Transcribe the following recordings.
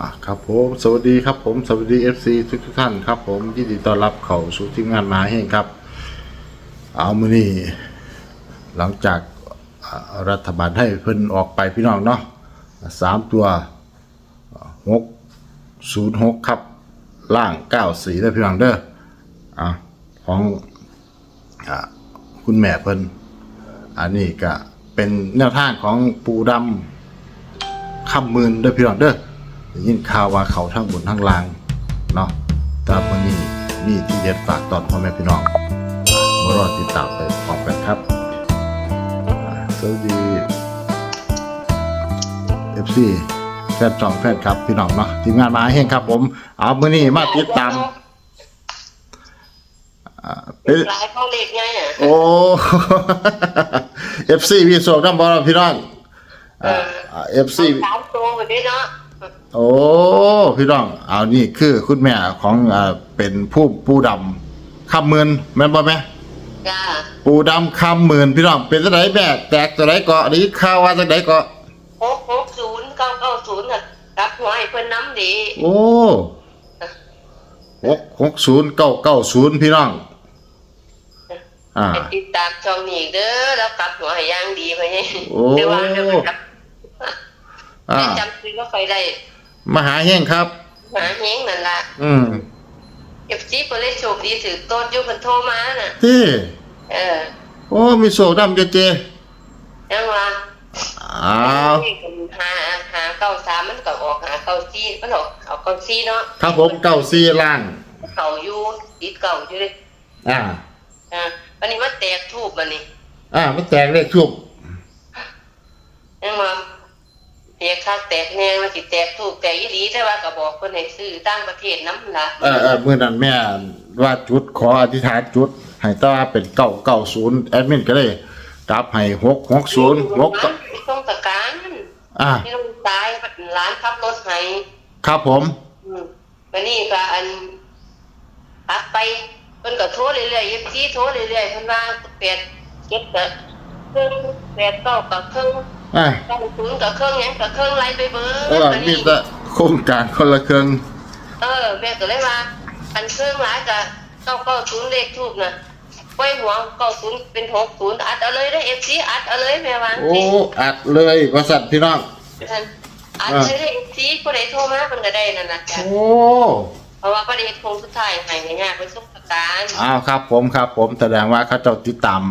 อะครับผมสวัสดีครับผมสวัสดี FC ทุกทุกท่านครับผมยินดีต้อนรับเข้าสู่ทีมงานมาให้ครับ เอามือนี่หลังจากรัฐบาลให้เพิ่นออกไปพี่น้องเนาะสามตัวหกศูนย์หกครับ ล่างเก้าสีได้พี่น้องเด้ออะของอคุณแม่เพิ่นอันนี้ก็เป็นแนวทางของปูดำคำมื่นเด้อพี่น้องเด้อ ได้ยินข่าวว่าเขาทั้งบนทั้งล่างเนาะแต่วันนี้มีที่เด็ดฝากตอนพ่อแม่พี่น้องมารอติดตามไปพร้อมกันครับอ่าสวัสดี FC แฟนจองแฟนครับพี่น้องเนาะทีมงานมาเฮงครับ ผม เอามื้อนี้มาติดตามอ่าเป็นหลายเขาเล็กไงอะโอ้ FC พี่โศกน้ำบอลพี่น้องอ่าอ่า FC สามตัวแบบนี้เนาะ โอ้พี่น้องเอานี่คือคุณแม่ของอ่าเป็นผู้ปูดำคำหมื่นแม่นบ่แม่จ้าปูดำคำหมื่นพี่น้องเป็นจังไดแม่แตกจังไดเกาะนี้ข่าวว่าจังไดเกาะหกหกศูนย์เก้าเก้าศูนย์น่ะรับหัวให้เพิ่นน้ำดีโอ้หกหกศูนย์เก้าเก้าศูนย์พี่น้องอ่าให้ติดตามช่องนี้เด้อแล้วกลับหัวให้ย่างดีไปเนี่ยโอ้ เดี๋ยวว่าเดี๋ยวมันกลับ อ่า แต่จำซื้อก็ค่อยได้มหาเฮงครับ หาเฮงนั่นล่ะอืมเอฟซีเพิ่นเลยโชคดีถือต้นอยู่เพิ่นโทรมาน่ะ ที่เออโอ้มีโศกดำเจเจยังว่าอ้าวหาหาเก้าสามมันก็ออกหาเก้าสี่มันออกเอาเก้าสี่เนาะครับผมเก้าซีล่างเก่าอยู่ติดเก่าอยู่เลยอ่า อ่าวันนี้มันแตกทูบมันนี่อ่ามันแตกเลขทูบ ยังมาแตก คักแตกแน่มันสิแตกทูบแตกยี่ดีแต่ว่าก็บอกคนให้ซื้อต่างประเทศน้ำละเออเออเมื่อนั้นแม่ว่าจุดขออธิษฐานจุดให้ตว่าเป็นเก้าเก้าศูนย์แอดมินก็เลยกลับให้หกหกศูนย์หกต้องตะการอ่าที่ต้องตายร้านขับรถให้ครับผมอืมวันนี้ก็อันพักไปเพิ่นก็โทรเรื่อยๆยี่ซีโทรเรื่อยๆเพิ่นว่าแปดเจ็ดกับครึ่งแปดเก้ากับครึ่ง อ่าเก้าศูนย์กับครึ่งหยังกับครึ่งไล่ไปเบิดเออวันมีนี้แต่ โครงการคนละเครื่องเออแม่ก็เลยว่าอันเครื่องหลายกับเก้าเก้าศูนย์เลขทูบนะไว้หัวเก้าศูนย์เป็นหกศูนย์อัดเอาเลยได้เอฟซีอัดเอาเลยแม่วางโอ้อัดเลยบริษัทพี่น้อง อัดเลยได้เอฟซีผู้ใดโทรมาเพิ่นก็ได้นั่นน่ะจ้ะโอ้เพราะว่าประเด็นคงสุดท้ายให้ง่ายๆไปส่งประการอ้าวครับผมครับผมแสดงว่าเขาเจ้าติดตาม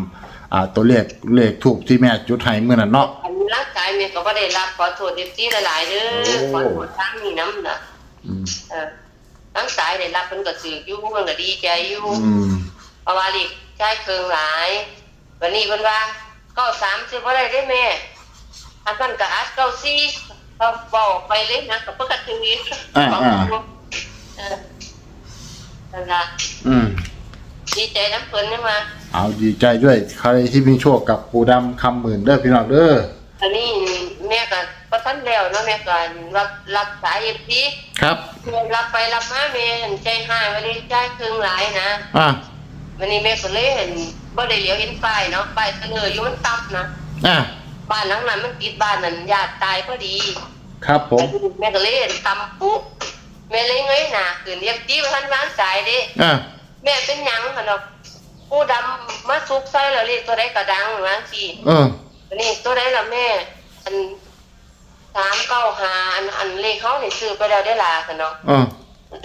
อ่าตัวเลขเลขถูกที่แม่จุดให้เมื่อนั้นเนาะอันนี้ ร่างกายแม่ก็บ่ได้รับขอโทษเอฟซีหลายๆเด้อโอ้ขอโทษทางนี้นํน่ะอืมเออทั้งสายได้รับเพิ่นก็ถืออยู่เพิ่นก็ดีใจอยู่อืมเพราะว่าลีกใช้เครื่องหลาย วันนี้เพิ่นว่าก็สามสิบว่าได้ได้แม่อันนั้นก็อัดเก้าสี่เขาบอกไปเลยนะกับปกติอ่าอ่าเออนั่นล่ะอืมดีใจน้ำเพิ่นนี่มาเอาดีใจด้วยใครที่มีโชคกับปูดำคำหมื่นเด้อพี่น้องเด้อ อันนี้แม่ก็ประทันแล้วเนาะแม่ก็รับรับสายอีกทีครับรับไปรับมาแม่เห็นใจหายวันนี้ใจเครื่องหลายนะอะวันนี้แม่ก็เลยเห็นบ่ได้เหลียวเห็นป้ายเนาะป้ายเสนออยู่มันตับนะอะบ้านหลังนั้นมันติดบ้านนั้นญาติตายพอดี ครับผมแม่ก็เลยเห็นตำปุ๊บแม่เลยเงยหน้าขึ้นเรียกจี้ว่าท่านวางสายเด้อะแม่เป็นหยังหั่นดอกผู้ดำมาซุกใส่แล้วเรียกตัวใดก็ดังว่าสิเออ อันนี้ตัวใดล่ะแม่ อันสามเก้าหาอันอันเลขเขานี่ซื้อไปแล้วได้ล่ะคั่นเนาะเออ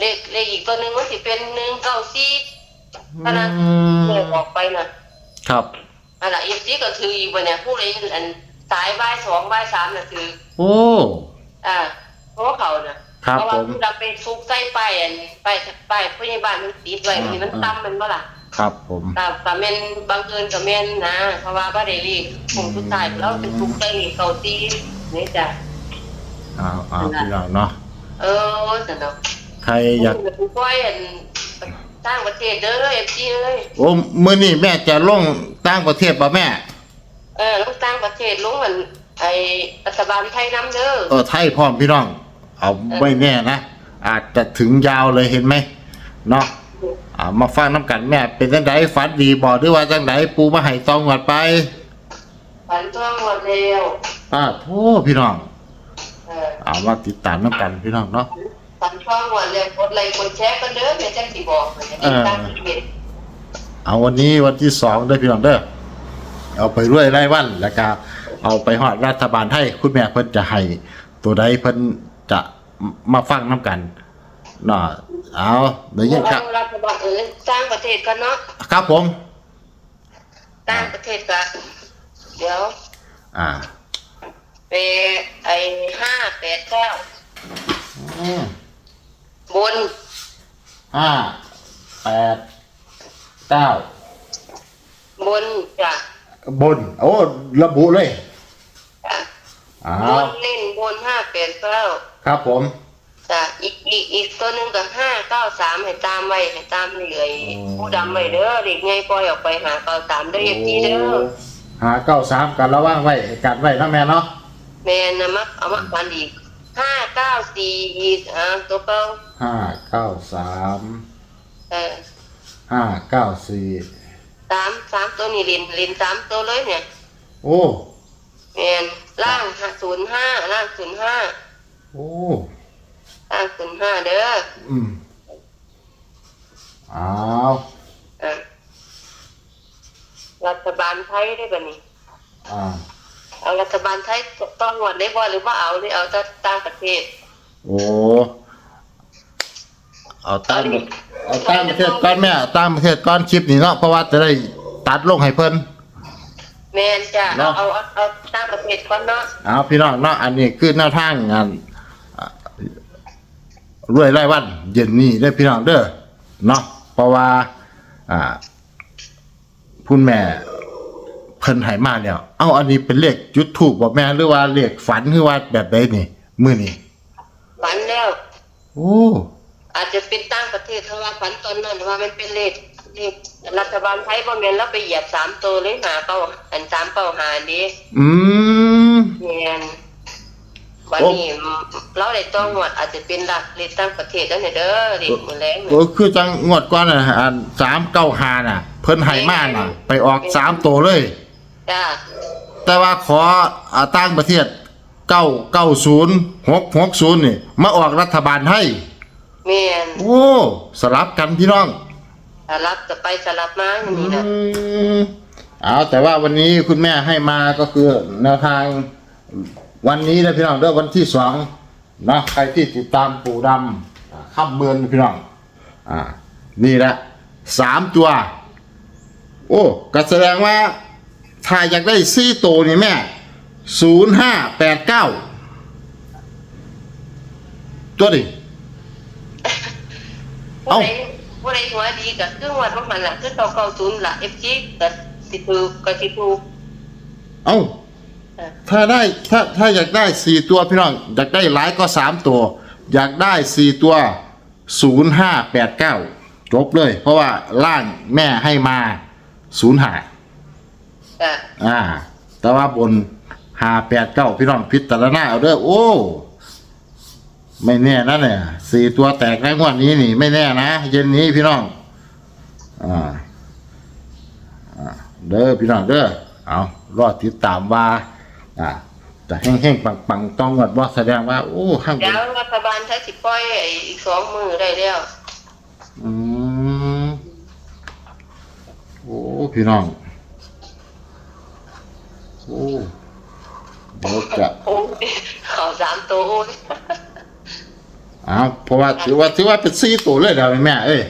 เลขเลขอีกตัวหนึงมันสิเป็นหนึ่งเก้าสี่เท่านั้นอืมแม่บอกไปน่ะครับอันน่ะอีกทีก็ถืออีกบ่เนี่ยผู้ใดอันสายบ่ายสองบ่ายสามน่ะถือ โอ้ อ่าเพราะว่าเขาน่ะครับเพราะว่าผมคุณจะไปซุกใส่ป้ายอันป้ายป้ายผู้ใหญ่บ้านมันติดไว้อ่านี่มันอ่าต่ำมันบ่ล่ะ ครับผมแต่แต่แม่นบางเอิญกับแม่นนะ เพราะว่าบ่ได้รีบคงสุดท้ายแล้วเป็นซุกใส่นี่เกาตีนี่จ้ะเอาเอาพี่น้องเนาะเออสนุกใครอยากผู้ป่วยอันสร้างประเทศเด้อ FG เอ้ยโอ้มื้อนี้แม่จะลงต่างประเทศป่ะแม่ เออลงสร้างประเทศลงมันไอ้รัฐบาลไทยนํเด้อเออไทยพร้อมพี่น้อง เอาไม่แน่นะอาจจะถึงยาวเลยเห็นไหมเนาะ อ่ามาฟังน้ำกันแม่ เป็นจังไดฝันดีบอกด้วยว่าจังไดปูมาให้ตองหวดไปฝันท่วงหมดแล้วอ่าโทษพี่น้องอเออเอามาติดตามน้ำกันพี่น้องเนาะสันช่องวันเลยกดไลค์กดแชร์กันเด้อแม่จังสิบอกเลยติดตามอีเวนต์เอาวันนี้วันที่สองเด้อพี่น้องเด้อเอาไปรวยไร่วันแล้วก็เอาไปหอดรัฐบาลให้คุณแม่เพิ่นจะให้ตัวใดเพิ่นจะมาฟังน้ำกันเนาะ เอาเดี๋ยวยังครับรัฐบาลเออสร้างประเทศกันเนาะครับผมสร้างประเทศกันเดี๋ยว อ่าไปไอ้ห้าแปดเก้าอืมบนห้าแปดเก้าบนจ้ะบน โอ้ระบุเลยจ้ะอ้าบวนเล่นบนห้าแปดเก้าครับผม จ้ะอีกอีกอีกตัวหนึ่งกับห้าเก้าสามให้ตามไว้ให้ตามเลยอ๋อผู้ดำไว้เด้อเด็กไงปล่อยออกไปหาเก้าสามเด้อเอฟซีเด้อหาเก้าสามกันระว่างไว้กันไว้นะแม่เนาะแม่นะมักเอามาปันอีกห้าเก้าสี่อีกอะตัวเก้าห้าเก้าสามเออห้าเก้าสี่สามสามตัวนี่เรียนเรียนสามตัวเลยเนี่ยโอ้ แม่นล่างศูนย์ห้าล่างศูนย์ห้าโอ้ ล่างศูนย์ห้าเด้ออืมเอาอะรัฐบาลไทยได้ป่ะนี่ อ่าเอารัฐบาลไทยต้องหวดได้บ่หรือว่าเอาหรือเอาแต่ต่างประเทศ โอ้เอาตั้งเอาตั้งประเทศก้อนแม่ตั้งประเทศก้อนคลิปนี่เนาะเพราะว่าจะได้ตัดลงให้เพิ่น แม่นจ้ะเนาะ เอาเอาเอาต่างประเทศก่อนเนาะ เอาพี่น้องเนาะอันนี้คือแนวทางงานอ่า รวยไร่วัน เย็นนี้ได้อพี่น้องเด้อเนาะเพราะว่าอ่าคุณแม่เพิ่นให้มาแล้วเอ้าอันนี้เป็นเลขจุดถูกบ่แม่หรือว่าเลขฝันหรือว่าแบบใดนี่มื้อนี้ฝันแล้ว โอ้อาจจะเป็นต่างประเทศเพราะว่าฝันตอนนั้นว่ามันเป็นเลขเลขรัฐบาลไทยบ่แม่นแล้วไปเหยียบสามตัวเลยหาเป้าอันสามเป้าหานี้อืมแม่น วันนี้เราได้ต้องหวดอาจจะเป็นหลักเลขต่างประเทศแล้วเนี่ยเด้อเลขมื้อแรงโอ้คือจังงวดก่อนน่ะอัน395น่ะ เพิ่นให้มาน่ะ ไปออกสามตัวเลยจ้าแต่ว่าขออ่าต่างประเทศ990 660นี่มาออกรัฐบาลให้แม่นโอ้สลับกันพี่น้องสลับจะไปสลับมาอย่างนี้นะอืมเอาแต่ว่าวันนี้คุณแม่ให้มาก็คือแนวทาง วันนี้นะพี่น้องเด้อวันที่สองเนาะใครที่ติดตามปู่ดำอ่าข้ามเมืองนะพี่น้องอ่านี่แหละสามตัว โอ้ก็แสดงว่าถ้าอยากได้ซี่โตวนี่แม่ศูนย์ห้าแปดเก้าตัวดิผู้เอ้าใดผู้ใดหัวดีก็คือหัวของมันล่ะคือเก่าเก่าศูนย์ล่ะ FG ก็สิถูกก็สิถูกเอ้าเออ ถ้าได้ถ้าถ้าอยากได้สี่ตัวพี่น้องอยากได้หลายก็สามตัว อยากได้สี่ตัวศูนย์ห้าแปดเก้าจบเลย เพราะว่าล่างแม่ให้มาศูนย์ห้าจ้ะอ่า แต่ว่าบนห้าแปดเก้าพี่น้องพิจารณาเอาเด้อโอ้ ไม่แน่นะเนี่ยสี่ตัวแตกในงวดนี้นี่ ไม่แน่นะเย็นนี้พี่น้อง อ่าอ่าเด้อพี่น้องเด้อเอารอติดตามว่า อ่าจะแห้งๆปังๆต้องงวดว่าแสดงว่าโอ้ข้างบเดี๋ยนวรัฐบาลไทยสิปล่อยไอ้อีกสองมือได้แล้วอืมโอ้พี่น้องโอ้เดี๋ยวจะโอ้ยเขาสามตัวโอ้ยเอาเพราะว่าถือว่าถือว่าเป็นซี่ตัวเลยเดี๋ยวแม่เอ้ย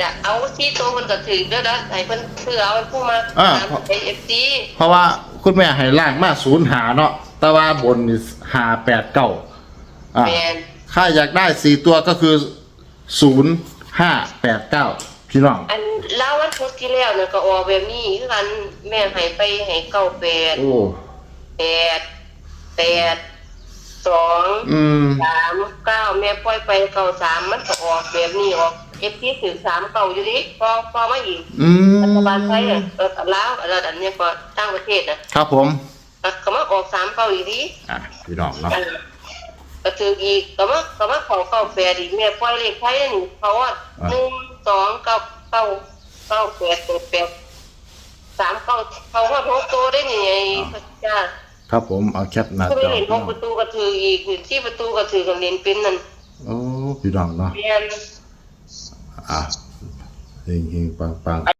จะเอาที่ตัวมันก็ถือเด้อนะให้เพิ่นคือเอาให้ผู้มาอ่าตามไอ้ FG เพราะว่า คุณแม่ให้ล่างมาศูนย์หาเนาะแต่ว่าบนนี่หาแปดเก้าอ่าแม่นถ้าอยากได้สี่ตัวก็คือศูนย์ห้าแปดเก้าพี่น้องอันเล่าวันพุธที่แล้วน่ะก็ออกแบบนี้คือกันแม่ให้ไปให้เก้าแปดโอ้แปดแปด สองอืม สามเก้าแม่ปล่อยไปเก้าสามมันก็ออกแบบนี้ออกเอฟพีถือสามเก้าอยู่ดิพอพอมาอีกอืมรัฐบาลไทยอะเออลาวอะไรอันเนี้ยก็ตั้งประเทศนะครับผม อะก็มาออกสามเก้าอยู่ดิอะพี่น้องเนาะเออก็ถืออีกก็มาก็มาของเก้าแปดอีกแม่ปล่อยเลขไทยนี่เขาว่าหนึ่งสองเก้าเก้าเก้าแปดแปดแปดสามเก้าเขาว่าหกตัวได้นี่ไงพระเจ้า ครับผมเอาแคปหน้าก็ไปจอเล่นหกประตูก็ถืออีกที่ประตูก็ถือกันเล่นเป็นนั่นโอ้พี่น้องเนาะเรียน อะเฮงๆปังๆ